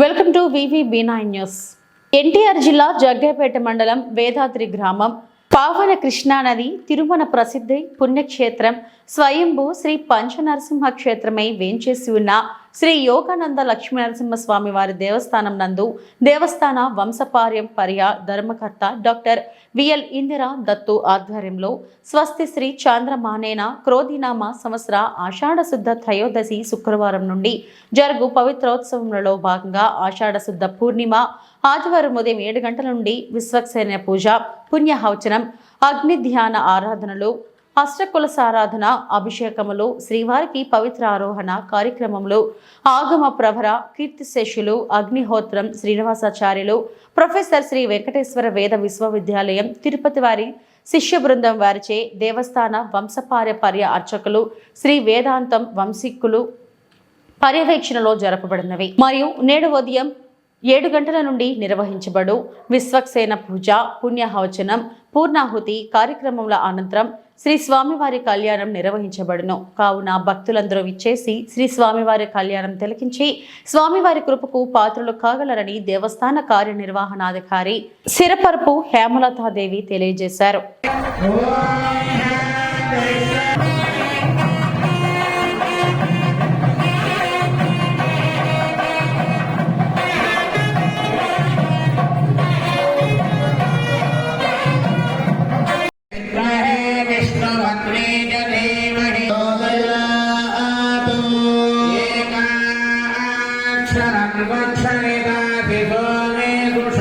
Welcome to V V B nine news. NTR జిల్లా జగ్గేపేట మండలం వేదాద్రి గ్రామం. పావన కృష్ణానది తిరుమల ప్రసిద్ధి పుణ్యక్షేత్రం. స్వయంభూ శ్రీ పంచనరసింహ క్షేత్రమై వేంచేసి ఉన్న శ్రీ యోగానంద లక్ష్మీనరసింహ స్వామి వారి దేవస్థానం నందు దేవస్థాన వంశపార్యం పర్య ధర్మకర్త డాక్టర్ విఎల్ ఇందిరా దత్తు ఆధ్వర్యంలో స్వస్తి శ్రీ చాంద్రమానేన క్రోధినామ సంవత్సర ఆషాఢ శుద్ధ త్రయోదశి శుక్రవారం నుండి జరుగు పవిత్రోత్సవంలో భాగంగా ఆషాఢ శుద్ధ పూర్ణిమ ఆదివారం ఉదయం ఏడు గంటల నుండి విశ్వక్సేన పూజ పుణ్యహవచనం అగ్ని ధ్యాన ఆరాధనలు అష్టకులసారాధన అభిషేకములు శ్రీవారికి పవిత్ర ఆరోహణ కార్యక్రమములు ఆగమ ప్రభర కీర్తిశేషులు అగ్నిహోత్రం శ్రీనివాసాచార్యులు ప్రొఫెసర్ శ్రీ వెంకటేశ్వర వేద విశ్వవిద్యాలయం తిరుపతి వారి శిష్య బృందం వారిచే దేవస్థాన వంశపారపర్య అర్చకులు శ్రీ వేదాంతం వంశిక్కులు పర్యవేక్షణలో జరపబడినవి. మరియు నేడు ఉదయం ఏడు గంటల నుండి నిర్వహించబడు విశ్వక్సేన పూజ పుణ్యహవచనం పూర్ణాహుతి కార్యక్రమముల అనంతరం శ్రీ స్వామివారి కళ్యాణం నిర్వహించబడును. కావున భక్తులందరూ విచ్చేసి శ్రీ స్వామివారి కళ్యాణం తిలకించి స్వామివారి కృపకు పాత్రలు కాగలరని దేవస్థాన కార్యనిర్వహణాధికారి సిరపరపు హేమలతాదేవి తెలియజేశారు. क्षरं गच्छमिदाभिभो मे कुश